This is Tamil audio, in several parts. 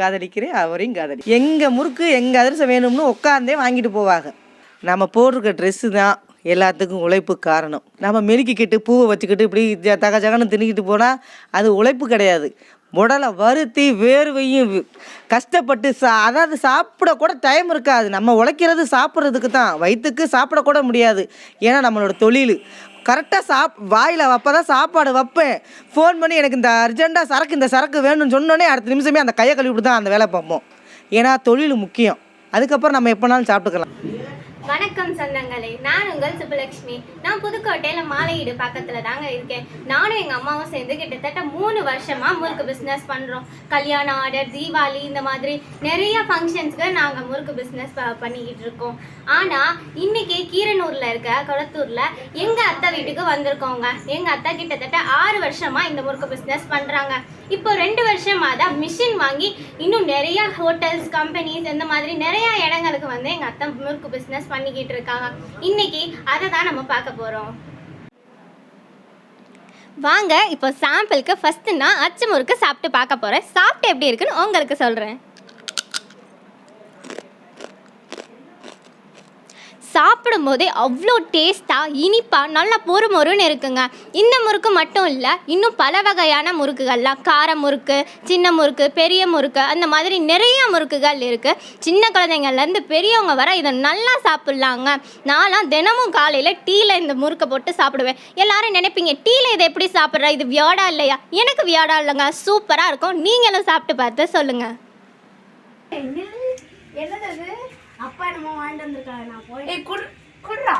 காதலிக்கிறேன் அவரையும் காதலி. எங்கள் முறுக்கு எங்கள் அதிரசம் வேணும்னு உட்காந்தே வாங்கிட்டு போவாங்க. நம்ம போட்டிருக்க ட்ரெஸ்ஸு தான் எல்லாத்துக்கும் உழைப்பு காரணம். நம்ம மெருக்கிக்கிட்டு பூவை வச்சுக்கிட்டு இப்படி ஜ- தக ஜகன்னு தின்னுக்கிட்டு போனால் அது உழைப்பு கிடையாது. உடலை வருத்தி வேர்வையும் கஷ்டப்பட்டு சா அதாவது சாப்பிடக்கூட டைம் இருக்காது. நம்ம உழைக்கிறது சாப்பிட்றதுக்கு தான். வயிற்றுக்கு சாப்பிடக்கூட முடியாது. ஏன்னா நம்மளோட தொழில். கரெக்டாக சாப் வாயில் அப்போ தான் சாப்பாடு வைப்பேன். ஃபோன் பண்ணி எனக்கு இந்த அர்ஜெண்ட்டாக சரக்கு இந்த சரக்கு வேணும்னு சொன்னோன்னே அடுத்த நிமிஷமே அந்த கையை கழுவிட்டு தான் அந்த வேலை பார்ப்போம். ஏன்னா தொழில் முக்கியம். அதுக்கப்புறம் நம்ம எப்போனாலும் சாப்பிட்டுக்கலாம். வணக்கம் சொந்தங்களே. நான் உங்கள் சுப்புலட்சுமி நான் புதுக்கோட்டையில் மாலையீடு பக்கத்தில் தாங்க இருக்கேன். நானும் எங்கள் அம்மாவும் சேர்ந்து கிட்டத்தட்ட மூணு வருஷமாக முறுக்கு பிஸ்னஸ் பண்ணுறோம் கல்யாண ஆர்டர் தீபாவளி இந்த மாதிரி நிறைய ஃபங்க்ஷன்ஸ்க்கு நாங்கள் முறுக்கு பிஸ்னஸ் பண்ணிக்கிட்டு இருக்கோம். ஆனால் இன்னைக்கு கீரனூரில் இருக்க கொளத்தூரில் எங்கள் வீட்டுக்கு வந்திருக்கோங்க. எங்கள் அத்தை கிட்டத்தட்ட ஆறு வருஷமாக இந்த முறுக்கு பிஸ்னஸ் பண்ணுறாங்க இப்போ ரெண்டு வருஷமா தான் மிஷின் வாங்கி இன்னும் நிறைய ஹோட்டல்ஸ் கம்பெனிஸ் இந்த மாதிரி நிறைய இடங்களுக்கு வந்து எங்கள் அத்தை முறுக்கு பிஸ்னஸ் பண்ணிக்கிட்டு இருக்காங்க. இன்னைக்கு அதை தான் நம்ம பார்க்க போகிறோம் வாங்க இப்போ சாம்பிளுக்கு ஃபஸ்ட்டு நான் அச்சு முறுக்கு சாப்பிட்டு பார்க்க போகிறேன் சாப்பிட்டு எப்படி இருக்குன்னு உங்களுக்கு சொல்கிறேன் சாப்பிடும்போதே அவ்வளோ டேஸ்ட்டாக இனிப்பாக நல்லா பொறு மொறுன்னு இருக்குங்க. இந்த முறுக்கு மட்டும் இல்லை இன்னும் பல வகையான முறுக்குகள்லாம். கார முறுக்கு சின்ன முறுக்கு பெரிய முறுக்கு அந்த மாதிரி நிறைய முறுக்குகள் இருக்குது சின்ன குழந்தைங்கள்லேருந்து பெரியவங்க வர இதை நல்லா சாப்பிட்லாங்க. நான்லாம் தினமும் காலையில் டீயில் இந்த முறுக்கை போட்டு சாப்பிடுவேன். எல்லாரும் நினைப்பீங்க டீயில் இதை எப்படி சாப்பிட்ற? இது வியாடா இல்லையா? எனக்கு வியாடா இல்லைங்க. சூப்பராக இருக்கும். நீங்களும் சாப்பிட்டு பார்த்து சொல்லுங்கள் என்னது அப்பா என்னமோ வாங்கிட்டு வந்திருக்காங்க நான் போய் ஏய் குடு குடுறா.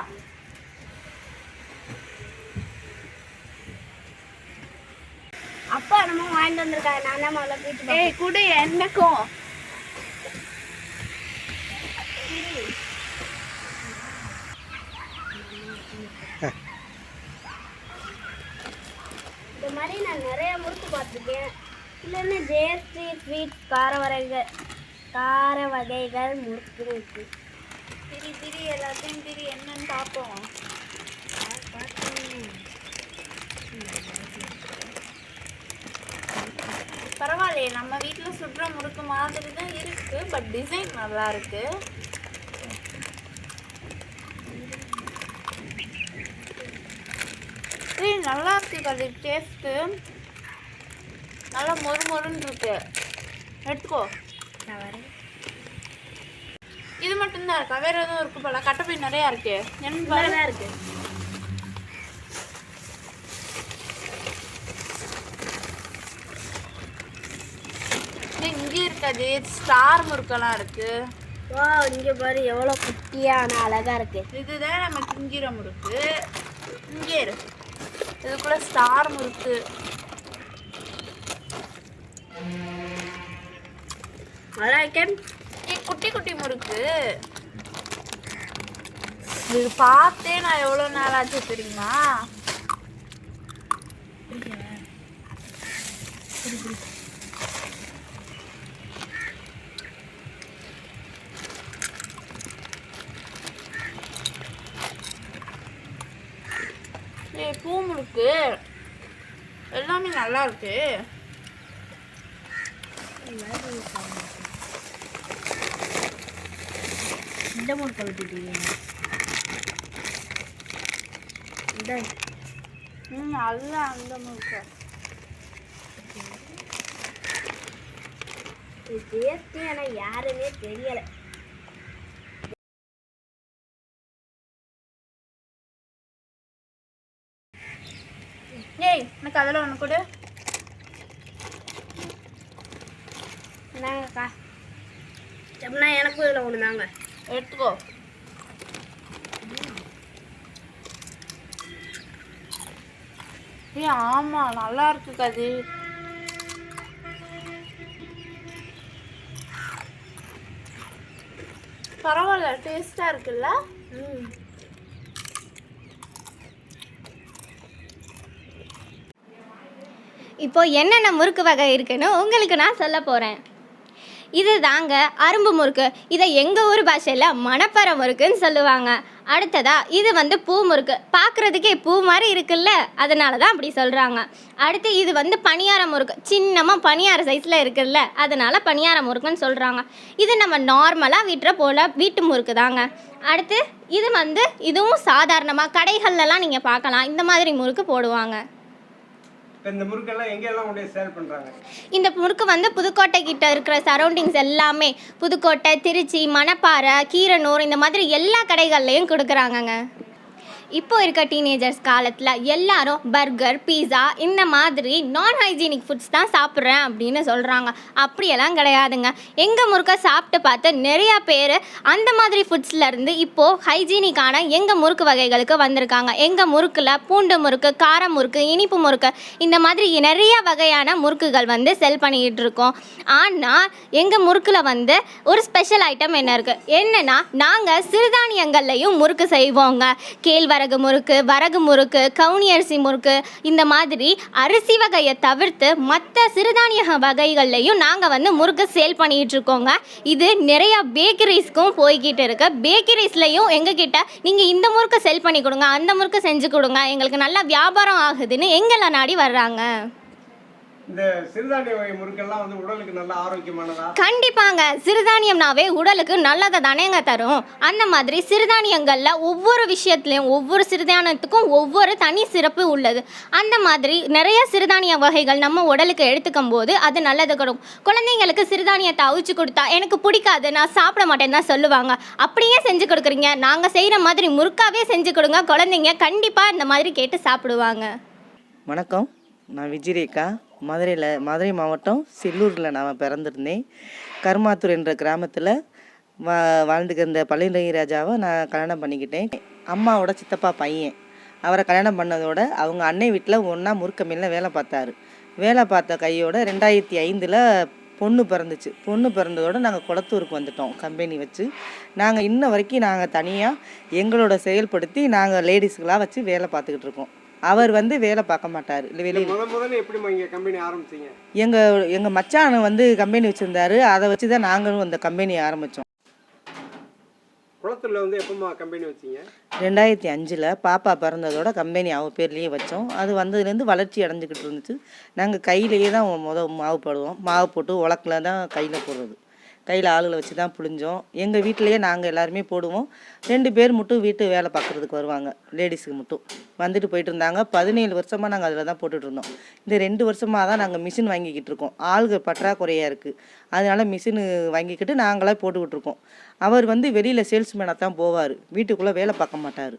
அப்பா என்னமோ வாங்கிட்டு வந்திருக்காங்க நான் தான் முதல்ல போயிட்டு ஏய் குடு எனக்கும் இந்த மாதிரி நான் நிறைய முறுக்கு பார்த்துருக்கேன். இல்லைன்னா ஜேஎஸ்டி ஸ்வீட் கார கார வகைகள் முறுக்கு இருக்கு திரி திரி எல்லாத்தையும் திரி என்னன்னு பார்ப்போம். பரவாயில்லையே நம்ம வீட்டில் சுற்றுற முறுக்கு மாதிரி தான் இருக்கு பட் டிசைன் நல்லா இருக்கு. நல்லா இருக்கு அது டேஸ்ட்டு நல்லா மொறு மொறுன்னு இருக்கு. எடுத்துக்கோ நான் வரேன் மட்டும்தான் இருக்கா? வேற எதுவும் இருக்கு போல? கட்டப்பை நிறையா இருக்கு. என்ன இருக்கு. இங்கே இருக்காது. ஸ்டார் முறுக்கெல்லாம் இருக்கு. வா இங்கே பாரு எவ்வளோ குட்டியான அழகா இருக்கு. இதுதான் நம்ம கிங்கிற முறுக்கு. இங்கே இருக்கு இதுக்குள்ள ஸ்டார் முறுக்கு. அழகன் குட்டி குட்டி முறுக்கு. இது பார்த்தே நான் எவ்வளோ நாள் ஆச்சு தெரியுமா? ஏய் பூ முழுக்கு எல்லாமே நல்லா இருக்கு. இந்த முறுக்கு விட்டுட்டீங்க. ம் அல்ல அந்த முழுக்க. ஜேஎஸ்டி ஆனால் யாருமே தெரியலை. ஏய் எனக்கு அதில் ஒன்று கொடு. என்னங்கக்கா அப்படின்னா எனக்கும் இதில் ஒன்று தாங்க எடுத்துக்கோ. ஏய் ஆமா நல்லா இருக்கு கதி. பரவாயில்ல டேஸ்டா இருக்குல்ல? ம். இப்போ என்னென்ன முறுக்கு வகை இருக்குன்னு உங்களுக்கு நான் சொல்ல போகிறேன் இது தாங்க அரும்பு முறுக்கு. இதை எங்கள் ஊர் பாஷையில் மணப்பற முறுக்குன்னு சொல்லுவாங்க. அடுத்ததா இது வந்து பூ முறுக்கு. பார்க்குறதுக்கே பூ மாதிரி இருக்குல்ல? அதனால தான் அப்படி சொல்கிறாங்க அடுத்து இது வந்து பணியார முறுக்கு. சின்னமாக பணியார சைஸில் இருக்குல்ல? அதனால பணியார முறுக்குன்னு சொல்கிறாங்க இது நம்ம நார்மலாக வீட்டுற போல் வீட்டு முறுக்கு தாங்க. அடுத்து இது வந்து இதுவும் சாதாரணமாக கடைகள்லலாம் நீங்கள் பார்க்கலாம். இந்த மாதிரி முறுக்கு போடுவாங்க. இப்போ இந்த முறுக்கெல்லாம் எங்கெல்லாம் சேல் பண்ணுறாங்க இந்த முறுக்கு வந்து புதுக்கோட்டை கிட்ட இருக்கிற சரௌண்டிங்ஸ் எல்லாமே புதுக்கோட்டை திருச்சி மணப்பாறை கீரனூர் இந்த மாதிரி எல்லா கடைகள்லையும் கொடுக்குறாங்கங்க. இப்போ இருக்க டீனேஜர்ஸ் காலத்தில் எல்லாரும் பர்கர் பீஸா இந்த மாதிரி நான் ஹைஜீனிக் ஃபுட்ஸ் தான் சாப்பிட்றேன் அப்படின்னு சொல்கிறாங்க அப்படியெல்லாம் கிடையாதுங்க. எங்கள் முறுக்க சாப்பிட்டு பார்த்து நிறையா பேர் அந்த மாதிரி ஃபுட்ஸ்லேருந்து இப்போது ஹைஜீனிக்கான எங்கள் முறுக்கு வகைகளுக்கு வந்திருக்காங்க. எங்கள் முறுக்கில் பூண்டு முறுக்கு கார முறுக்கு இனிப்பு முறுக்கு இந்த மாதிரி நிறைய வகையான முறுக்குகள் வந்து செல் பண்ணிக்கிட்டு இருக்கோம். ஆனால் எங்கள் முறுக்கில் வந்து ஒரு ஸ்பெஷல் ஐட்டம் என்ன இருக்குது என்னென்னா நாங்கள் சிறுதானியங்கள்லையும் முறுக்கு செய்வோங்க. கேழ்வரகு முறுக்கு வரகு முறுக்கு கவுனி அரிசி முறுக்கு இந்த மாதிரி அரிசி வகையை தவிர்த்து மற்ற சிறுதானிய வகைகள்லையும் நாங்கள் வந்து முறுக்கு சேல் பண்ணிகிட்டு இருக்கோங்க. இது நிறைய பேக்கரிஸ்க்கும் போய்கிட்டு இருக்கு. பேக்கரிஸ்லையும் எங்ககிட்ட நீங்கள் இந்த முறுக்கு செல் பண்ணி கொடுங்க அந்த முறுக்கு செஞ்சு கொடுங்க எங்களுக்கு நல்லா வியாபாரம் ஆகுதுன்னு எங்களை நாடி வர்றாங்க. இந்த சிறுதானிய வகை முறுக்கெல்லாம் வந்து உடலுக்கு நல்ல ஆரோக்கியமானதா? கண்டிப்பாங்க. சிறுதானியம்னாவே உடலுக்கு நல்லதை தானேங்க தரும். அந்த மாதிரி சிறுதானியங்களில் ஒவ்வொரு விஷயத்துலையும் ஒவ்வொரு சிறுதானியத்துக்கும் ஒவ்வொரு தனி சிறப்பு உள்ளது. அந்த மாதிரி நிறைய சிறுதானிய வகைகள் நம்ம உடலுக்கு எடுத்துக்கும் போது அது நல்லது கொடுக்கும் குழந்தைங்களுக்கு சிறுதானியத்தை அவிச்சு கொடுத்தா எனக்கு பிடிக்காது நான் சாப்பிட மாட்டேன்னு தான் சொல்லுவாங்க. அப்படியே செஞ்சு கொடுக்குறீங்க. நாங்கள் செய்கிற மாதிரி முறுக்காவே செஞ்சு கொடுங்க. குழந்தைங்க கண்டிப்பாக இந்த மாதிரி கேட்டு சாப்பிடுவாங்க. வணக்கம். நான் விஜயரேகா மதுரையில் மதுரை மாவட்டம் செல்லூரில் நான் பிறந்திருந்தேன். கருமாத்தூர் என்ற கிராமத்தில் வா வாழ்ந்துக்கிருந்த பழனி ராஜாவை நான் கல்யாணம் பண்ணிக்கிட்டேன். அம்மாவோட சித்தப்பா பையன். அவரை கல்யாணம் பண்ணதோட அவங்க அன்னை வீட்டில் ஒன்றா முறுக்க வேலை பார்த்தாரு. வேலை பார்த்த கையோட ரெண்டாயிரத்தி ஐந்தில் பொண்ணு பிறந்துச்சு. பொண்ணு பிறந்ததோட நாங்கள் குளத்தூருக்கு வந்துட்டோம் கம்பெனி வச்சு. நாங்கள் இன்ன வரைக்கும் நாங்கள் தனியாக எங்களோட செயல்படுத்தி நாங்கள் லேடிஸ்களாக வச்சு வேலை பார்த்துக்கிட்டு இருக்கோம். அவர் வந்து வேலை பார்க்க மாட்டார். இல்லை வெளியில். எங்கள் எங்கள் மச்சான் வந்து கம்பெனி வச்சுருந்தாரு. அதை வச்சு தான் நாங்களும் அந்த கம்பெனி ஆரம்பித்தோம் குளத்தூர்ல வந்து எப்பமா கம்பெனி வச்சீங்க? ரெண்டாயிரத்தி அஞ்சில் பாப்பா பிறந்ததோட கம்பெனி அவ பேர்லேயே வச்சோம். அது வந்ததுலேருந்து வளர்ச்சி அடைஞ்சிக்கிட்டு இருந்துச்சு. நாங்கள் கையிலேயே தான் முத மாவு போடுவோம். மாவு போட்டு உலக்கில் தான் கையில் போடுறது. கையில் ஆளுகளை வச்சு தான் புழிஞ்சோம். எங்கள் வீட்டிலேயே நாங்கள் எல்லாருமே போடுவோம். ரெண்டு பேர் மட்டும் வீட்டு வேலை பார்க்குறதுக்கு வருவாங்க. லேடிஸுக்கு மட்டும். வந்துட்டு போயிட்டு இருந்தாங்க. பதினேழு வருஷமாக நாங்கள் அதில் தான் போட்டுட்ருந்தோம் இந்த ரெண்டு வருஷமாக தான் நாங்கள் மிஷின் வாங்கிக்கிட்டு இருக்கோம். ஆளுகள் பற்றாக்குறையாக இருக்குது அதனால மிஷினு வாங்கிக்கிட்டு நாங்களே போட்டுக்கிட்டு இருக்கோம். அவர் வந்து வெளியில் சேல்ஸ்மேனாக தான் போவார். வீட்டுக்குள்ளே வேலை பார்க்க மாட்டார்.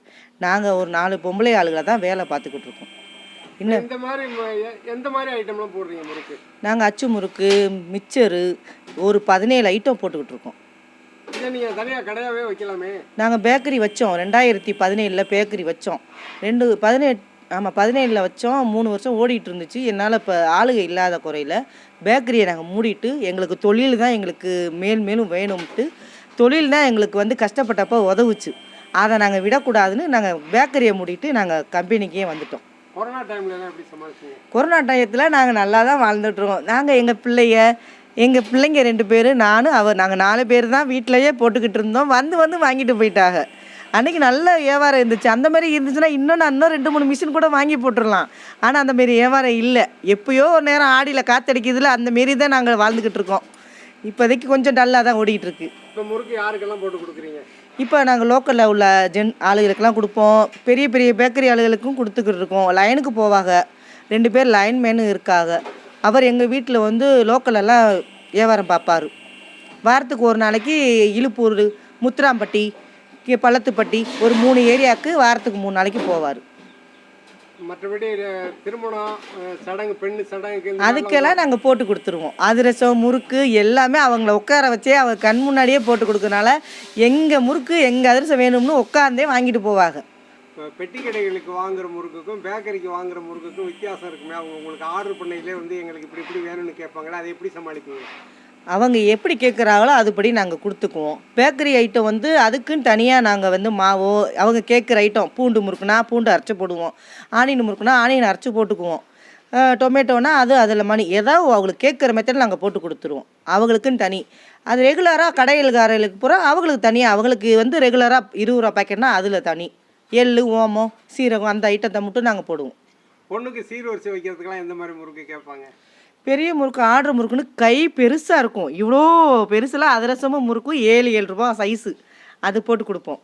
நாங்கள் ஒரு நாலு பொம்பளை ஆளுகளை தான் வேலை பார்த்துக்கிட்டு இருக்கோம். இன்னும் இந்த மாதிரி எந்த மாதிரி ஐட்டம்லாம் போடுறீங்க முறுக்கு? நாங்கள் அச்சு முறுக்கு மிச்சரு ஒரு பதினேழு ஐட்டம் போட்டுக்கிட்டு இருக்கோம். இதை நீங்க தனியா கடையாவே வைக்கலாமே? நாங்கள் பேக்கரி வச்சோம். ரெண்டாயிரத்தி பதினேழில் பேக்கரி வச்சோம். ரெண்டு பதினெட்டு ஆமாம் பதினேழில் வச்சோம். மூணு வருஷம் ஓடிட்டு இருந்துச்சு. என்னால் இப்போ ஆளுகை இல்லாத குறையில பேக்கரியை நாங்கள் மூடிட்டு எங்களுக்கு தொழில் தான் எங்களுக்கு மேல் மேலும் வேணும்ட்டு தொழில் தான் எங்களுக்கு வந்து கஷ்டப்பட்டப்போ உதவுச்சு. அதை நாங்கள் விடக்கூடாதுன்னு நாங்கள் பேக்கரியை மூடிட்டு நாங்கள் கம்பெனிக்கே வந்துட்டோம். கொரோனா டயத்தில் நாங்கள் நல்லா தான் வாழ்ந்துட்டுருக்கோம். நாங்கள் எங்கள் பிள்ளைய எங்கள் பிள்ளைங்க ரெண்டு பேர் நானும் அவர் நாங்கள் நாலு பேர் தான் வீட்டிலையே போட்டுக்கிட்டு இருந்தோம். வந்து வந்து வாங்கிட்டு போயிட்டாங்க. அன்றைக்கி நல்ல வியாபாரம் இருந்துச்சு. அந்த மாதிரி இருந்துச்சுன்னா இன்னும் நான் இன்னும் ரெண்டு மூணு மிஷின் கூட வாங்கி போட்டுடலாம். ஆனால் அந்த மாரி வியாபாரம் இல்லை. எப்பயோ ஒரு நேரம் ஆடியில் காத்தடிக்கிறதுல அந்த மாரி தான் நாங்கள் வாழ்ந்துக்கிட்டு இருக்கோம். இப்போதைக்கு கொஞ்சம் டல்லாக தான் ஓடிட்டு இருக்கு. இப்போ முறுக்கு யாருக்கெல்லாம் போட்டு கொடுக்குறீங்க? இப்போ நாங்கள் லோக்கலில் உள்ள ஜென் ஆளுகளுக்கெல்லாம் கொடுப்போம். பெரிய பெரிய பேக்கரி ஆளுகளுக்கும் கொடுத்துக்கிட்டு இருக்கோம். லைனுக்கு போவாங்க. ரெண்டு பேர் லைன்மேனு இருக்காங்க. அவர் எங்கள் வீட்டில் வந்து லோக்கலெல்லாம் வியாபாரம் பார்ப்பார். வாரத்துக்கு ஒரு நாளைக்கு இழுப்பூர் முத்துராம்பட்டி பள்ளத்துப்பட்டி ஒரு மூணு ஏரியாவுக்கு வாரத்துக்கு மூணு நாளைக்கு போவார். மற்றபடி திருமணம் சடங்கு பெண்ணு மாதிரிலாம் அதுக்கெல்லாம் நாங்கள் போட்டு கொடுத்துருவோம். அதிரசம் முறுக்கு எல்லாமே அவங்கள உட்கார வச்சே அவங்க கண் முன்னாடியே போட்டு கொடுக்கறனால எங்கள் முறுக்கு எங்கள் அதிரசம் வேணும்னு உட்காந்தே வாங்கிட்டு போவாங்க. பெட்டி கடைகளுக்கு வாங்குற முறுக்குக்கும் பேக்கரிக்கு வாங்குற முறுக்குக்கும் வித்தியாசம் இருக்குமே. அவங்க உங்களுக்கு ஆர்டர் பண்ணையிலே வந்து எங்களுக்கு இப்படி இப்படி வேணும்னு கேட்பாங்களே அதை எப்படி சமாளிப்பீங்க? அவங்க எப்படி கேட்குறாங்களோ அதுபடி நாங்கள் கொடுத்துக்குவோம். பேக்கரி ஐட்டம் வந்து அதுக்குன்னு தனியாக நாங்கள் வந்து மாவோ அவங்க கேட்குற ஐட்டம் பூண்டு முறுக்குனா பூண்டு அரைச்சி போடுவோம். ஆனியன் முறுக்குனா ஆனியன் அரைச்சி போட்டுக்குவோம். டொமேட்டோனா அது அதில் மணி ஏதாவது அவங்களுக்கு கேட்குற மெத்தட் நாங்கள் போட்டு கொடுத்துருவோம். அவங்களுக்குன்னு தனி. அது ரெகுலராக கடையில்காரர்களுக்கு பூரா அவங்களுக்கு தனியாக அவங்களுக்கு வந்து ரெகுலராக இருபது ரூபா பாக்கெட்னா அதில் தனி. எள்ளு ஓமம் சீரகம் அந்த ஐட்டத்தை மட்டும் நாங்கள் போடுவோம். பொண்ணுக்கு சீர்வரிசை வைக்கிறதுக்கெல்லாம் எந்த மாதிரி முறுக்கு கேட்பாங்க? பெரிய முறுக்கு ஆர்டர் முறுக்குன்னு கை பெருசாக இருக்கும். இவ்வளோ பெருசுலாம் அதிரசமும் முறுக்கும் ஏழு ஏழு ரூபா சைஸு அது போட்டு கொடுப்போம்.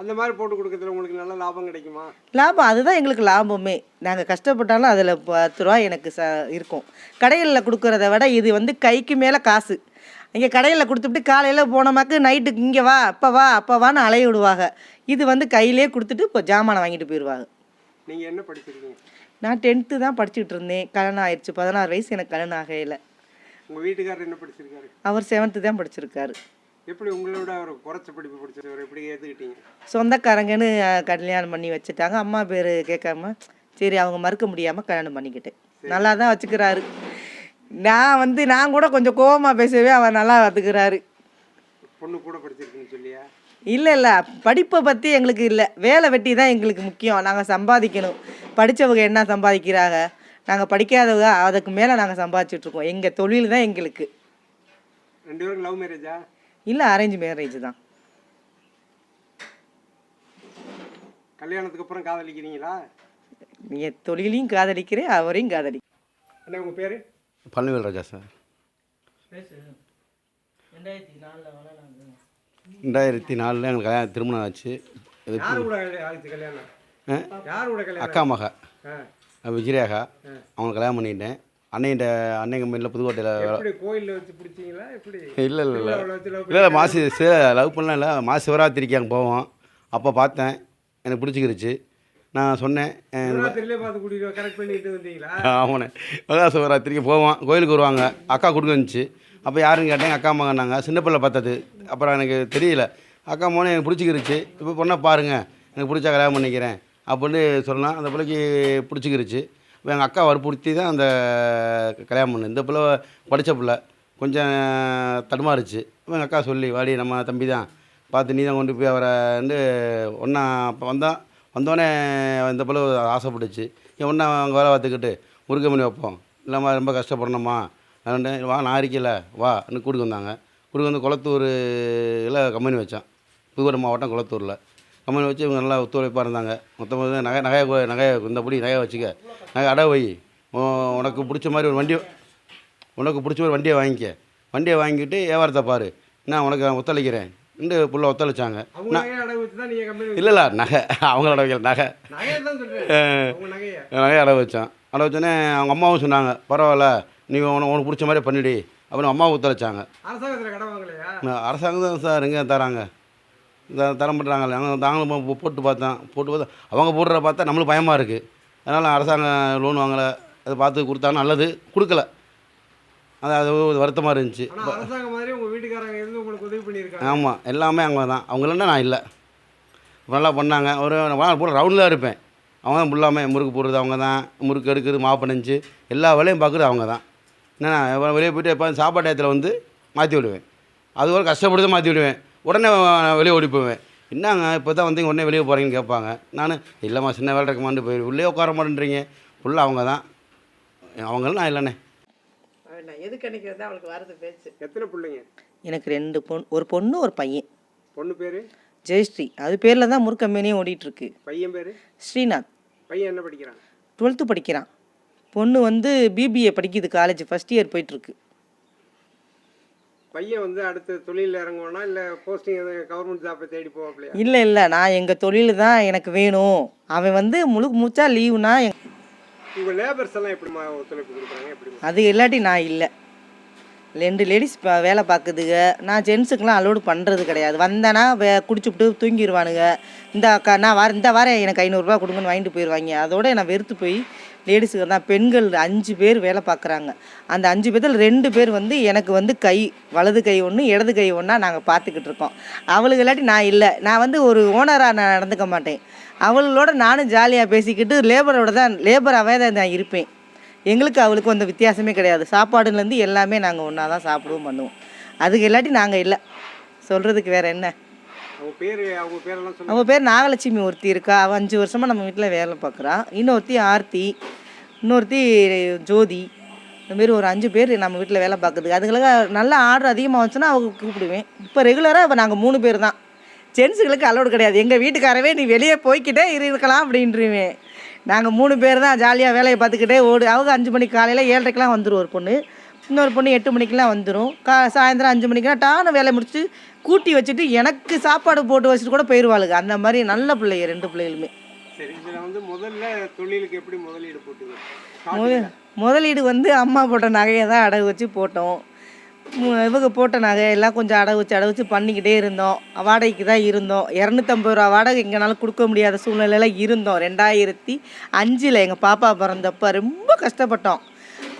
அந்த மாதிரி போட்டு கொடுக்கறதுல உங்களுக்கு நல்ல லாபம் கிடைக்குமா? லாபம். அதுதான் எங்களுக்கு லாபமே. நாங்கள் கஷ்டப்பட்டாலும் அதில் பத்து ரூபா எனக்கு ச இருக்கும். கடைகளில் கொடுக்குறத விட இது வந்து கைக்கு மேலே காசு. இங்கே கடையில் கொடுத்துட்டு காலையில் போனமாக்கு நைட்டுக்கு இங்கே வா அப்போ வா அப்போ வான்னு அலைய விடுவாங்க. இது வந்து கையிலே கொடுத்துட்டு இப்போ ஜாமானை வாங்கிட்டு போயிடுவாங்க நீங்கள் என்ன படிச்சிருக்கீங்க நான் டென்த்து தான் படிச்சுட்டு இருந்தேன். கல்யாணம் ஆயிடுச்சு பதினாறு வயசு எனக்கு கல்யாணம் ஆகையில் உங்கள் வீட்டுக்காரர் என்ன படிச்சிருக்காரு? அவர் செவன்த்து தான் படிச்சிருக்காரு. எப்படி உங்களோட அவர் குறைச்ச படிப்பு படிச்சவர் எப்படி ஏற்றுக்கிட்டீங்க சொந்தக்காரங்கன்னு கல்யாணம் பண்ணி வச்சுட்டாங்க. அம்மா பேர் கேட்காம சரி அவங்க மறுக்க முடியாமல் கல்யாணம் பண்ணிக்கிட்டேன். நல்லா தான் வச்சுக்கிறாரு. நான் வந்து நான் கூட கொஞ்சம் கோவமாக பேசவே அவர் நல்லா வச்சுக்கிறாரு பொண்ணு கூட படிச்சிருக்குன்னு சொல்லியா? இல்லை இல்லை. படிப்பை பற்றி எங்களுக்கு இல்லை. வேலை வெட்டி தான் எங்களுக்கு முக்கியம். நாங்கள் சம்பாதிக்கணும். படித்தவங்க என்ன சம்பாதிக்கிறாங்க? நாங்கள் படிக்காதவங்க அதுக்கு மேலே நாங்கள் சம்பாதிச்சிட்ருக்கோம். எங்கள் தொழில் தான் எங்களுக்கு. ரெண்டு பேரும் லவ் மேரேஜா இல்லை அரேஞ்ச் மேரேஜ் தான். கல்யாணத்துக்கு அப்புறம் காதலிக்கிறீங்களா? நீங்கள் தொழிலையும் காதலிக்கிறேன் அவரையும் காதலி அண்ணா உங்கள் பேர்? பழனிவேல் ராஜா சார். ரெண்டாயிரத்தி நாலில் எங்களுக்கு கல்யாணம் திருமணம் ஆச்சு. அக்கா மக. ஆ. விஜயரேகா. அவங்க கல்யாணம் பண்ணிட்டேன். அன்னையிட்ட அன்னைங்க மில்லில் புதுக்கோட்டையில் கோயிலில் வச்சு பிடிச்சிங்களா? எப்படி? இல்லை இல்லை இல்லை. இல்லை இல்லை மாசி லவ் பண்ணலாம் இல்லை. மாசி சிவராத்திரிக்கு அங்கே போவோம். அப்போ பார்த்தேன். எனக்கு பிடிச்சிக்கிருச்சு. நான் சொன்னேன் ஆமாண்ணே. சிவராத்திரிக்கு போவோம். கோயிலுக்கு வருவாங்க. அக்கா கொடுக்க வந்துச்சு. அப்போ யாருன்னு கேட்டேன் அக்கா மகனாங்க சின்ன பிள்ளை பார்த்தது. அப்புறம் எனக்கு தெரியல. அக்கா மகனை எனக்கு பிடிச்சிக்கிருச்சு. இப்போ பொண்ணை பாருங்கள் எனக்கு பிடிச்சா கல்யாணம் பண்ணிக்கிறேன் அப்படின்னு சொன்னால் அந்த பிள்ளைக்கு பிடிச்சிக்கிருச்சு. இப்போ எங்கள் அக்கா வற்புறுத்தி தான் அந்த கல்யாணம் பண்ணு இந்த பிள்ளை படித்த பிள்ளை. கொஞ்சம் தடுமாறுச்சு. இப்போ எங்கள் அக்கா சொல்லி வாடி நம்ம தம்பி தான். பார்த்து நீ தான் கொண்டு போய் அவரை வந்து ஒன்றா அப்போ வந்தான் வந்தோடனே இந்த பிள்ளை ஆசைப்பட்டுச்சு. என் ஒன்றா அங்கே வேலை பார்த்துக்கிட்டு முருகமணி பண்ணி வைப்போம். இல்லாமல் ரொம்ப கஷ்டப்படணுமா நான் வா நான் இருக்கல வா இன்னும் கூட்டிட்டு வந்தாங்க. கூட்டிட்டு வந்து குளத்தூரில் கம்பெனி வச்சான். புதுக்கோட்டை மாவட்டம் குளத்தூரில். கம்பெனி வச்சு இவங்க நல்லா ஒத்துழைப்பாக இருந்தாங்க. மொத்தமாக நகை நகையை கொ- நகையை இந்தபடி நகையை வச்சுக்க. நகை அடை வை. உனக்கு பிடிச்ச மாதிரி ஒரு வண்டி உனக்கு பிடிச்ச ஒரு வண்டியை வாங்கிக்க. வண்டியை வாங்கிட்டு வியாபாரத்தை பாரு. நான் உனக்கு நான் ஒத்துழைக்கிறேன். ரெண்டு புள்ள ஒத்துழைச்சாங்க. அவங்க நகையை அடகு வச்சு தான் நீங்கள் கம்பெனி இல்லை இல்லை நகை. அவங்களோட வைக்கல நகை. நகையை அடை வச்சான். அடை வச்சோடனே அவங்க அம்மாவும் சொன்னாங்க பரவாயில்ல. நீ உன உனக்கு பிடிச்ச மாதிரி பண்ணிடி. அப்படின்னு அம்மாவும் ஒத்துழைச்சாங்க. அரசாங்கம் தான் சார் எங்கே தராங்க. தர மாட்டுறாங்களே நாங்கள் தாங்களும் போ- போட்டு பார்த்தோம். போட்டு பார்த்தா அவங்க போடுறத பார்த்தா நம்மளுக்கு பயமாக இருக்குது அதனால் அரசாங்கம் லோன் வாங்கலை. அதை பார்த்து கொடுத்தாங்க நல்லது. கொடுக்கல. அது அது ஒரு வருத்தமாக இருந்துச்சு. ஆமாம் எல்லாமே அவங்க தான். அவங்க இல்லைன்னா நான் இல்லை. நல்லா பண்ணாங்க. ஒரு நான் பூரா ரவுண்டில் இருப்பேன். அவங்க தான் ஃபுல்லாமே முறுக்கு போடுறது அவங்க தான். முறுக்கு எடுக்கிறது மாவு பிணைஞ்சு எல்லா வேலையும் பார்க்குறது அவங்க தான். என்னண்ணா எப்ப வெளியே போயிட்டு எப்போ சாப்பாடு டயத்தில் வந்து மாற்றி விடுவேன். அது ஒரு கஷ்டப்பட்டு தான் மாற்றி விடுவேன். உடனே நான் வெளியே ஓடி போவேன். என்னங்க இப்போ தான் வந்து உடனே வெளியே போகிறீங்கன்னு கேட்பாங்க நான் இல்லைம்மா சின்ன வேலை இருக்குமான்னு போய் உள்ளே உட்கார மாட்டேன்றீங்க. ஃபுல்லாக அவங்க தான் அவங்களும் நான் இல்லைண்ணே. எது கிடைக்கிறது அவளுக்கு வரது பேச்சு? எத்தனை பிள்ளைங்க? எனக்கு ரெண்டு பொண்ணு ஒரு பொண்ணு ஒரு பையன். பொண்ணு பேர்? ஜெயஸ்ரீ. அது பேரில் தான் முறுக்கம்பெனியும் ஓடிட்டுருக்கு பையன் பேர்? ஸ்ரீநாத். பையன் என்ன படிக்கிறான்? டுவெல்த்து படிக்கிறான். பொண்ணு வந்து பிபிஏ படிக்குது காலேஜ் ஃபஸ்ட் இயர் போயிட்டுருக்கு. பையன் வந்து அடுத்து தொழிலில் இறங்குவானா? இல்லை போஸ்டிங் கவர்மெண்ட் ஜாப்பை தேடி போவாப்லையா? இல்லை இல்லை. நான் எங்கள் தொழில் தான் எனக்கு வேணும். அவன் வந்து முழு மூச்சா லீவுனா உங்கள் லேபர்ஸ் எல்லாம் எப்படிமா ஒத்துழைப்பு கொடுக்குறாங்க? அது இல்லாட்டி நான் இல்லை. ரெண்டு லேடிஸ் வேலை பார்க்குதுங்க நான் ஜென்ஸுக்கெலாம் அலோடு பண்ணுறது கிடையாது. வந்தேன்னா வே குடிச்சுப்புட்டு தூங்கிடுவானுங்க இந்த அக்கா நான் வர இந்த வாரம் எனக்கு ஐநூறுரூவா கொடுங்கன்னு வாங்கிட்டு போயிடுவாங்க அதோட நான் வெறுத்து போய் லேடிஸுக்கு தான் பெண்கள் அஞ்சு பேர் வேலை பார்க்குறாங்க. அந்த அஞ்சு பேர்த்தில் ரெண்டு பேர் வந்து எனக்கு வந்து கை வலது கை ஒன்று இடது கை ஒன்றா நாங்கள் பார்த்துக்கிட்டு இருக்கோம். அவளுக்கு இல்லாட்டி நான் இல்லை. நான் வந்து ஒரு ஓனராக நான் நடந்துக்க மாட்டேன். அவளோட நானும் ஜாலியாக பேசிக்கிட்டு லேபரோட தான் லேபராகவே தான் நான் இருப்பேன். எங்களுக்கு அவளுக்கு அந்த வித்தியாசமே கிடையாது. சாப்பாடுலேருந்து எல்லாமே நாங்கள் ஒன்றா தான் சாப்பிடுவோம் பண்ணுவோம். அதுக்கு இல்லாட்டி நாங்கள் இல்லை. சொல்கிறதுக்கு வேறு என்ன? அவங்க பேர் பேர் நாகலட்சுமி ஒருத்தி இருக்கா? அவள் அஞ்சு வருஷமாக நம்ம வீட்டில் வேலை பார்க்குறா இன்னொருத்தி ஆர்த்தி இன்னொருத்தி ஜோதி. இந்தமாரி ஒரு அஞ்சு பேர் நம்ம வீட்டில் வேலை பார்க்குது அதுங்களுக்கு நல்லா ஆர்டர் அதிகமாக வந்துச்சுன்னா அவங்க கூப்பிடுவேன். இப்போ ரெகுலராக இப்போ நாங்கள் மூணு பேர் தான். ஜென்ஸுகளுக்கு அலோடு கிடையாது. எங்கள் வீட்டுக்காரவே நீ வெளியே போய்கிட்டே இரு இருக்கலாம் அப்படின்றவேன். நாங்கள் மூணு பேர் தான் ஜாலியாக வேலையை பார்த்துக்கிட்டே ஓடு. அவங்க அஞ்சு மணிக்கு காலையில் ஏழரைக்கெலாம் வந்துடும் ஒரு பொண்ணு. இன்னொரு பொண்ணு எட்டு மணிக்கெலாம் வந்துடும் கா சாயந்தரம் அஞ்சு மணிக்கெலாம் டான வேலையை முடிச்சுட்டு கூட்டி வச்சுட்டு எனக்கு சாப்பாடு போட்டு வச்சுட்டு கூட போயிடுவாளுங்க அந்த மாதிரி நல்ல பிள்ளைங்க ரெண்டு பிள்ளைகளுமே. சரி இதில் வந்து முதல்ல தொழிலுக்கு எப்படி முதலீடு வந்து அம்மா போட்ட நகையை தான் அடகு வச்சு போட்டோம். இவங்க போட்ட நகை எல்லாம் கொஞ்சம் அடகு வச்சு அடகு வச்சு பண்ணிக்கிட்டே இருந்தோம். வாடகைக்கு தான் இருந்தோம். இரநூத்தம்பது ரூபா வாடகை எங்கனாலும் கொடுக்க முடியாத சூழ்நிலையில இருந்தோம். ரெண்டாயிரத்தி அஞ்சில் எங்கள் பாப்பா பிறந்தப்ப ரொம்ப கஷ்டப்பட்டோம்.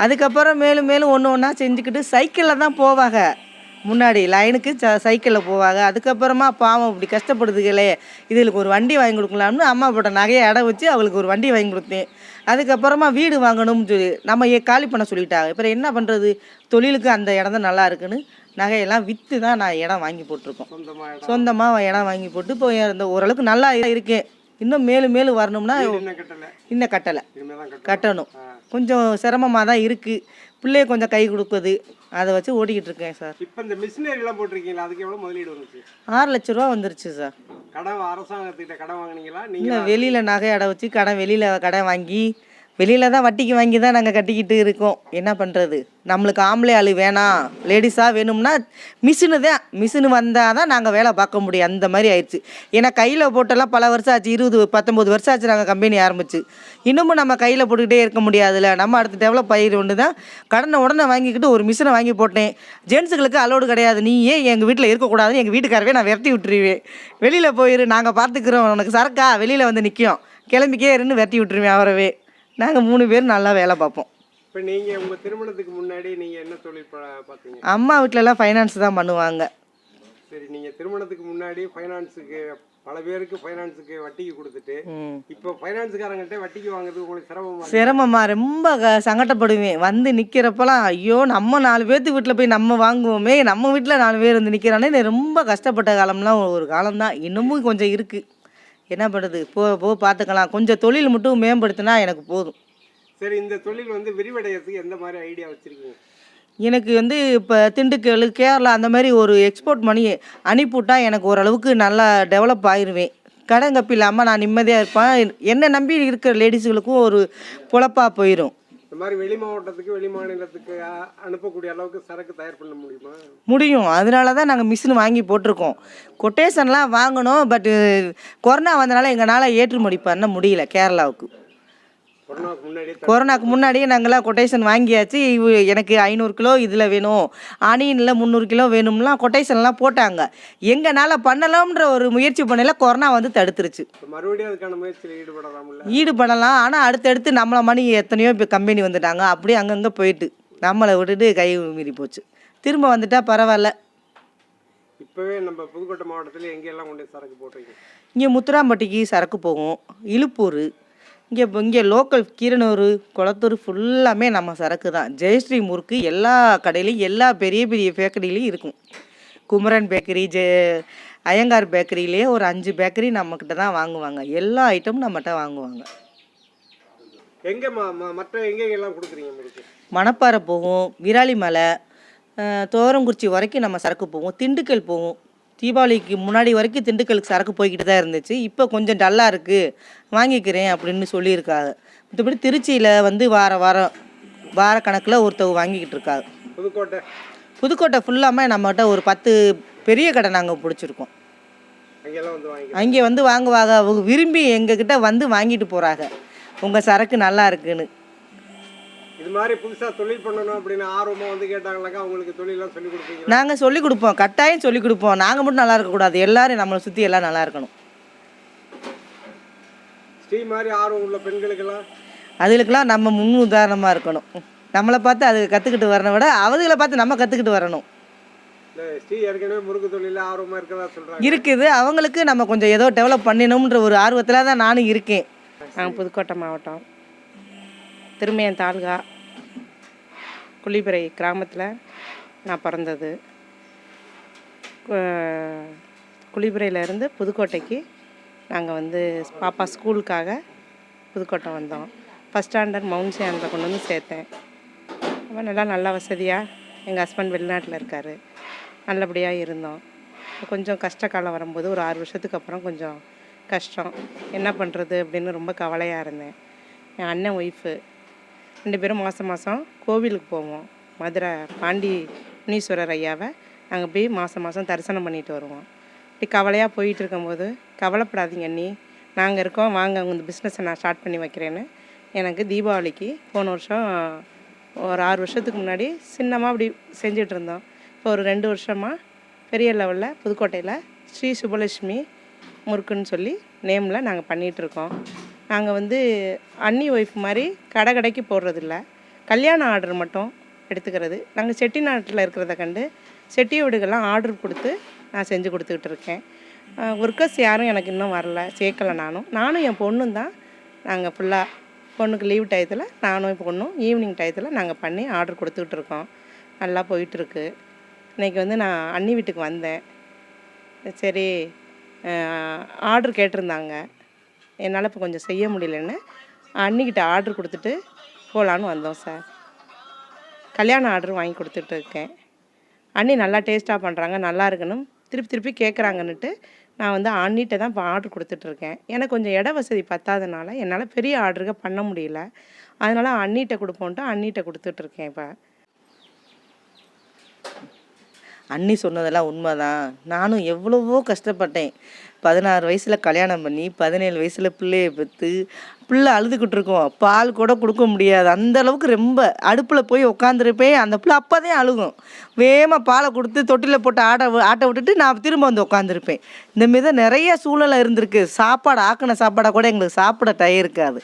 அதுக்கப்புறம் மேலும் மேலும் ஒன்று ஒன்றா செஞ்சுக்கிட்டு சைக்கிளில் தான் போவாங்க. முன்னாடி லைனுக்கு ச சைக்கிளில் போவாங்க. அதுக்கப்புறமா பாவம் இப்படி கஷ்டப்படுதுகளே இதுகளுக்கு ஒரு வண்டி வாங்கி கொடுக்கலாம்னு அம்மா போட்ட நகையை அடை வச்சு அவளுக்கு ஒரு வண்டி வாங்கி கொடுத்தேன். அதுக்கப்புறமா வீடு வாங்கணும்னு சொல்லி நம்ம ஏ காலி பண்ண சொல்லிட்டாங்க. அப்புறம் என்ன பண்ணுறது தொழிலுக்கு அந்த இடம் தான் நல்லா இருக்குன்னு நகையெல்லாம் விற்று தான் நான் இடம் வாங்கி போட்டிருக்கோம். சொந்தமாக இடம் இடம் வாங்கி போட்டு இப்போ இந்த ஓரளவுக்கு நல்லா இருக்கேன். இன்னும் மேலும் மேலும் வரணும்னா இன்னும் கட்டலை. கட்டணும். கொஞ்சம் சிரமமாக தான் இருக்குது பிள்ளைய கொஞ்சம் கை கொடுக்குது. அதை வச்சு ஓடிக்கிட்டு இருக்கேன் சார். இப்போ இந்த மிஷினரிலாம் போட்டிருக்கீங்களா? அதுக்கு எவ்வளோ முதலீடு வந்துச்சு? ஆறு லட்ச ரூபா வந்துருச்சு சார். கடன் அரசாங்கத்துக்கிட்ட கடன் வாங்குனீங்களா? நீங்கள் வெளியில் நகை அடை வச்சு கடன் வெளியில் கடன் வாங்கி வெளியில் தான் வட்டிக்கு வாங்கி தான் நாங்கள் கட்டிக்கிட்டு இருக்கோம். என்ன பண்ணுறது நம்மளுக்கு ஆம்பளை ஆள் வேணாம் லேடிஸாக வேணும்னா மிஷினு தான். மிஷினு வந்தால் தான் நாங்கள் வேலை பார்க்க முடியும். அந்த மாதிரி ஆயிடுச்சு. ஏன்னா கையில் போட்டெல்லாம் பல வருஷம் ஆச்சு. இருபது பத்தொம்போது வருஷம் ஆச்சு நாங்கள் கம்பெனி ஆரம்பிச்சு. இன்னமும் நம்ம கையில் போட்டுக்கிட்டே இருக்க முடியாதுல்ல. நம்ம அடுத்த டெவலப் பயிர் ஒன்று தான். கடனை உடனே வாங்கிக்கிட்டு ஒரு மிஷினை வாங்கி போட்டேன். ஜென்ஸுகளுக்கு அலோடு கிடையாது. நீ ஏன் எங்கள் வீட்டில் இருக்கக்கூடாதுன்னு எங்கள் வீட்டுக்காரவே நான் விரட்டி விட்டுருவேன். வெளியில் போயிரு. நாங்கள் பார்த்துக்குறோம். உனக்கு சரக்கா வெளியில் வந்து நிற்கும் கிளம்பிக்கே இருன்னு விரட்டி விட்டுருவேன் அவரவே. நாங்கள் மூணு பேர் நல்லா வேலை பார்ப்போம். இப்போ நீங்கள் உங்கள் திருமணத்துக்கு முன்னாடி நீங்கள் என்ன தொழில் பார்த்தீங்க? அம்மா வீட்டிலலாம் ஃபைனான்ஸ் தான் பண்ணுவாங்க. சரி நீங்கள் திருமணத்துக்கு முன்னாடி ஃபைனான்ஸுக்கு பல பேருக்கு ஃபைனான்ஸுக்கு வட்டிக்கு கொடுத்துட்டு. இப்போ ஃபைனான்ஸுக்காரங்கள்ட்ட வட்டிக்கு வாங்குறது உங்களுக்கு சிரமமா சிரமமா ரொம்ப சங்கடப்படுவேன். வந்து நிற்கிறப்பலாம் ஐயோ நம்ம நாலு பேர்த்து வீட்டில் போய் நம்ம வாங்குவோமே நம்ம வீட்டில் நாலு பேர் வந்து நிற்கிறானே ரொம்ப கஷ்டப்பட்ட காலம்லாம் ஒரு காலம்தான். இன்னமும் கொஞ்சம் இருக்குது என்ன பண்ணுறது போ போ பார்த்துக்கலாம். கொஞ்சம் தொழில் மட்டும் மேம்படுத்தினா எனக்கு போதும். சரி இந்த தொழில் வந்து விரிவடையறதுக்கு எந்த மாதிரி ஐடியா வச்சுருக்கீங்க? எனக்கு வந்து இப்போ திண்டுக்கல் கேரளா அந்த மாதிரி ஒரு எக்ஸ்போர்ட் பண்ணி அனுப்பிவிட்டா எனக்கு ஓரளவுக்கு நல்லா டெவலப் ஆயிடுவேன் கடன் கப்பி இல்லாமல் நான் நிம்மதியாக இருப்பேன். என்னை நம்பி இருக்கிற லேடிஸுகளுக்கும் ஒரு பொழப்பாக போயிடும் இந்த மாதிரி வெளி மாவட்டத்துக்கு வெளி மாநிலத்துக்கு அனுப்பக்கூடிய அளவுக்கு சரக்கு தயார் பண்ண முடியுமா? முடியும். அதனால தான் நாங்கள் மிஷின் வாங்கி போட்டிருக்கோம். கொட்டேஷன்லாம் வாங்கினோம் பட்டு கொரோனா வந்தனால எங்களால் ஏற்றுமதி பண்ண முடியல கேரளாவுக்கு. கொரோனாக்கு முன்னாடியே நாங்களாம் கொட்டேஷன் வாங்கியாச்சு. எனக்கு ஐநூறு கிலோ இதில் வேணும். ஆனியனில் முந்நூறு கிலோ வேணும்லாம் கொட்டேஷன்லாம் போட்டாங்க. எங்களால் பண்ணலாம்ன்ற ஒரு முயற்சி பண்ணல கொரோனா வந்து தடுத்துருச்சு. ஈடுபடலாம். ஆனால் அடுத்தடுத்து நம்மளை மணி எத்தனையோ இப்போ கம்பெனி வந்துட்டாங்க. அப்படியே அங்கங்கே போயிட்டு நம்மளை விட்டுட்டு கை மீறி போச்சு. திரும்ப வந்துட்டா பரவாயில்ல. இப்போவே நம்ம புதுக்கோட்டை மாவட்டத்தில் எங்கெல்லாம் கொண்டு சரக்கு போட்டிருக்கீங்க? இங்கே முத்துராம்பட்டிக்கு சரக்கு போகும் இழுப்பூர் இங்கே இங்கே லோக்கல் கீரனூர் குளத்தூர் ஃபுல்லாமே நம்ம சரக்கு தான். ஜெயஸ்ரீ முறுக்கு எல்லா கடையிலையும் எல்லா பெரிய பெரிய பேக்கரிலையும் இருக்கும். குமரன் பேக்கரி ஜெ அய்யங்கார் பேக்கரியிலே ஒரு அஞ்சு பேக்கரி நம்மக்கிட்ட தான் வாங்குவாங்க. எல்லா ஐட்டமும் நம்மகிட்ட வாங்குவாங்க. எங்கே மற்ற எங்கெங்கெல்லாம் கொடுக்குறீங்க மணப்பாறை போகும் விராலிமலை அஹ், துவரங்குறிச்சி வரைக்கும் நம்ம சரக்கு போவோம் திண்டுக்கல் போவோம். தீபாவளிக்கு முன்னாடி வரைக்கும் திண்டுக்கலுக்கு சரக்கு போய்கிட்டு தான் இருந்துச்சு. இப்போ கொஞ்சம் டல்லாக இருக்குது வாங்கிக்கிறேன் அப்படின்னு சொல்லியிருக்காங்க. மற்றபடி திருச்சியில் வந்து வார வாரம் வார கணக்கில் ஒருத்தவங்க வாங்கிக்கிட்டு இருக்காங்க. புதுக்கோட்டை. புதுக்கோட்டை ஃபுல்லாமே நம்மகிட்ட ஒரு பத்து பெரிய கடை நாங்கள் பிடிச்சிருக்கோம். அங்கே வந்து வாங்குவாங்க. அவங்க விரும்பி எங்ககிட்ட வந்து வாங்கிட்டு போகிறாங்க உங்கள் சரக்கு நல்லா இருக்குன்னு. இது மாதிரி புதுசாக தொழில் பண்ணணும் அப்படின்னு ஆர்வமாக வந்து கேட்டாங்கனாக்கா அவங்களுக்கு தொழிலெலாம் சொல்லி கொடுப்பீங்க நாங்கள் சொல்லி கொடுப்போம். கட்டாயம் சொல்லி கொடுப்போம். நாங்கள் மட்டும் நல்லா இருக்கக்கூடாது எல்லாரும் நம்மளை சுற்றி எல்லாம் நல்லா இருக்கணும். ஸ்ரீ மாதிரி ஆர்வம் உள்ள பெண்களுக்கெல்லாம்? அதுகளுக்கெல்லாம் நம்ம முன் உதாரணமாக இருக்கணும். நம்மளை பார்த்து அது கற்றுக்கிட்டு வரணும் விட அவதுகளை பார்த்து நம்ம கற்றுக்கிட்டு வரணும். இந்த ஸ்ரீ ஏற்கனவே முறுக்கு தொழிலில் ஆர்வமாக இருக்கிறதா சொல்கிறாங்க இருக்குது. அவங்களுக்கு நம்ம கொஞ்சம் ஏதோ டெவலப் பண்ணணுன்ற ஒரு ஆர்வத்தில் தான் நானும் இருக்கேன். நாங்கள் புதுக்கோட்டை மாவட்டம். திருமையன் தாலுகா. குளிபிறை கிராமத்தில் நான் பிறந்தது. கு- புதுக்கோட்டைக்கு நாங்கள் வந்து பாப்பா ஸ்கூலுக்காக புதுக்கோட்டை வந்தோம். ஃபஸ்ட் ஸ்டாண்டர்ட் மவுண்ட் சேனலில் கொண்டு வந்து சேர்த்தேன். அவன் நல்லா நல்ல வசதியாக எங்கள் ஹஸ்பண்ட் வெளிநாட்டில் இருக்கார். நல்லபடியாக இருந்தோம். கொஞ்சம் கஷ்ட காலம் வரும்போது ஒரு ஆறு வருஷத்துக்கு அப்புறம் கொஞ்சம் கஷ்டம். என்ன பண்ணுறது அப்படின்னு ரொம்ப கவலையாக இருந்தேன். என் அண்ணன் ஒய்ஃபு ரெண்டு பேரும் மாதம் மாதம் கோவிலுக்கு போவோம். மதுரை பாண்டி முனீஸ்வரர் ஐயாவை. நாங்கள் போய் மாதம் மாதம் தரிசனம் பண்ணிட்டு வருவோம். இப்படி கவலையாக போயிட்டு இருக்கும்போது கவலைப்படாதீங்க அண்ணி. நாங்கள் இருக்கோம் வாங்க உங்கள் பிஸ்னஸை நான் ஸ்டார்ட் பண்ணி வைக்கிறேன்னு. எனக்கு தீபாவளிக்கு போன வருஷம் ஒரு ஆறு வருஷத்துக்கு முன்னாடி சின்னமாக அப்படி செஞ்சுட்டு இருந்தோம். இப்போ ஒரு ரெண்டு வருஷமாக பெரிய லெவலில் புதுக்கோட்டையில் ஸ்ரீ சுபலட்சுமி முறுக்குன்னு சொல்லி நேமில் நாங்கள் பண்ணிகிட்ருக்கோம் நாங்கள் வந்து அண்ணி ஒய்ஃப் மாதிரி கடை கடைக்கு போடுறதில்ல. கல்யாண ஆர்டர் மட்டும் எடுத்துக்கிறது. நாங்கள் செட்டிநாட்டில் இருக்கிறத கண்டு செட்டி வீடுகள்லாம் ஆர்டர் கொடுத்து நான் செஞ்சு கொடுத்துக்கிட்டு இருக்கேன். ஒர்க்கர்ஸ் யாரும் எனக்கு இன்னும் வரல. சேர்க்கலை நானும். நானும் என் பொண்ணும் தான். நாங்கள் ஃபுல்லாக பொண்ணுக்கு லீவ் டயத்தில் நானும் பொண்ணும் ஈவினிங் டயத்தில் நாங்கள் பண்ணி ஆர்டர் கொடுத்துக்கிட்டு இருக்கோம். நல்லா போயிட்டுருக்கு இன்றைக்கி வந்து நான் அண்ணி வீட்டுக்கு வந்தேன். சரி ஆர்டர் கேட்டிருந்தாங்க. என்னால் இப்போ கொஞ்சம் செய்ய முடியலன்னு அன்னிக்கிட்ட ஆர்டர் கொடுத்துட்டு போகலான்னு வந்தோம் சார். கல்யாண ஆர்டர் வாங்கி கொடுத்துட்டு இருக்கேன். அண்ணி நல்லா டேஸ்ட்டாக பண்ணுறாங்க நல்லா இருக்குன்னு திருப்பி திருப்பி கேட்குறாங்கன்னுட்டு நான் வந்து அண்ணிட்ட தான் இப்போ ஆர்டர் கொடுத்துட்ருக்கேன் எனக்கு கொஞ்சம் இட வசதி பத்தாதனால என்னால் பெரிய ஆர்டருங்க பண்ண முடியல. அதனால் அண்ணிட்ட கொடுப்போன்ட்டு அண்ணிட்ட கொடுத்துட்ருக்கேன் இப்போ. அண்ணி சொன்னதெல்லாம் உண்மைதான். நானும் எவ்வளவோ கஷ்டப்பட்டேன். பதினாறு வயசில் கல்யாணம் பண்ணி பதினேழு வயசில் பிள்ளைய பெற்று பிள்ளை அழுதுகிட்டு இருக்கோம். பால் கூட கொடுக்க முடியாது. அந்த அளவுக்கு ரொம்ப அடுப்பில் போய் உட்காந்துருப்பேன் அந்த பிள்ளை அப்போதான் அழுகும். வேகமாக பாலை கொடுத்து தொட்டியில் போட்டு ஆட ஆட்ட விட்டுட்டு நான் திரும்ப வந்து உட்காந்துருப்பேன் இந்த மாரி தான் நிறைய சூழ்நிலை இருந்திருக்கு. சாப்பாடு ஆக்கின சாப்பாடாக கூட எங்களுக்கு சாப்பிட டயம் இருக்காது.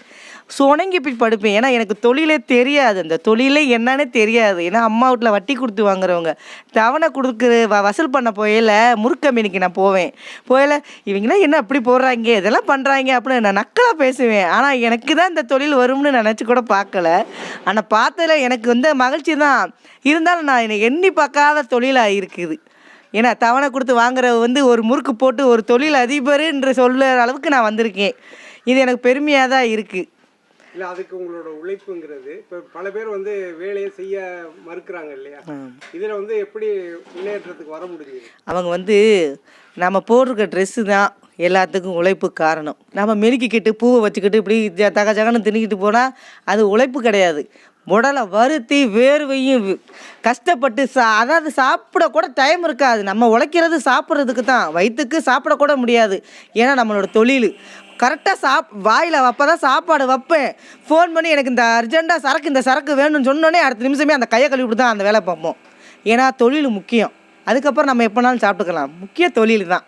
சுணங்கி போய் படுப்பேன். ஏன்னா எனக்கு தொழிலே தெரியாது. அந்த தொழிலே என்னன்னே தெரியாது. ஏன்னா அம்மா வீட்டில் வட்டி கொடுத்து வாங்குறவங்க. தவணை கொடுக்குற வ வசூல் பண்ண போயில முறுக்கம்பெனிக்கு நான் போவேன். போயில இவங்களாம் என்ன அப்படி போடுறாங்க? இதெல்லாம் பண்ணுறாங்க அப்படின்னு நான் நக்கலாக பேசுவேன். ஆனால் எனக்கு தான் இந்த தொழில் வரும்னு நினச்சி கூட பார்க்கல. ஆனால் பார்த்ததுல எனக்கு வந்து மகிழ்ச்சி தான். இருந்தாலும் நான் என்னை எண்ணி பார்க்காத தொழிலாக இருக்குது. ஏன்னா தவணை கொடுத்து வாங்குற வந்து ஒரு முறுக்கு போட்டு ஒரு தொழில் அதிபர் என்று சொல்லுற அளவுக்கு நான் வந்திருக்கேன். இது எனக்கு பெருமையாக தான் இருக்குது இல்லை அதுக்கு உங்களோட உழைப்புங்கிறது இப்போ பல பேர் வந்து வேலையை செய்ய மறுக்கிறாங்க இல்லையா? இதில் வந்து எப்படி முன்னேற்றத்துக்கு வர முடியுது? அவங்க வந்து நம்ம போட்டிருக்க ட்ரெஸ்ஸு தான் எல்லாத்துக்கும் உழைப்பு காரணம். நம்ம மெருக்கிக்கிட்டு பூவை வச்சுக்கிட்டு இப்படி தக ஜகன்னு தின்னுக்கிட்டு போனால் அது உழைப்பு கிடையாது. உடலை வருத்தி வேர்வையும் கஷ்டப்பட்டு சா அதாவது சாப்பிட கூட டைம் இருக்காது. நம்ம உழைக்கிறது சாப்பிட்றதுக்கு தான். வயிற்றுக்கு சாப்பிடக்கூட முடியாது. ஏன்னா நம்மளோட தொழில். கரெக்டாக சாப் வாயில் அப்போ தான் சாப்பாடு வைப்பேன். ஃபோன் பண்ணி எனக்கு இந்த அர்ஜெண்ட்டாக சரக்கு இந்த சரக்கு வேணும்னு சொன்னோடனே அடுத்த நிமிஷமே அந்த கையை கழுவிட்டு தான் அந்த வேலை பார்ப்போம். ஏன்னா தொழில் முக்கியம். அதுக்கப்புறம் நம்ம எப்போனாலும் சாப்பிட்டுக்கலாம். முக்கிய தொழில் தான்.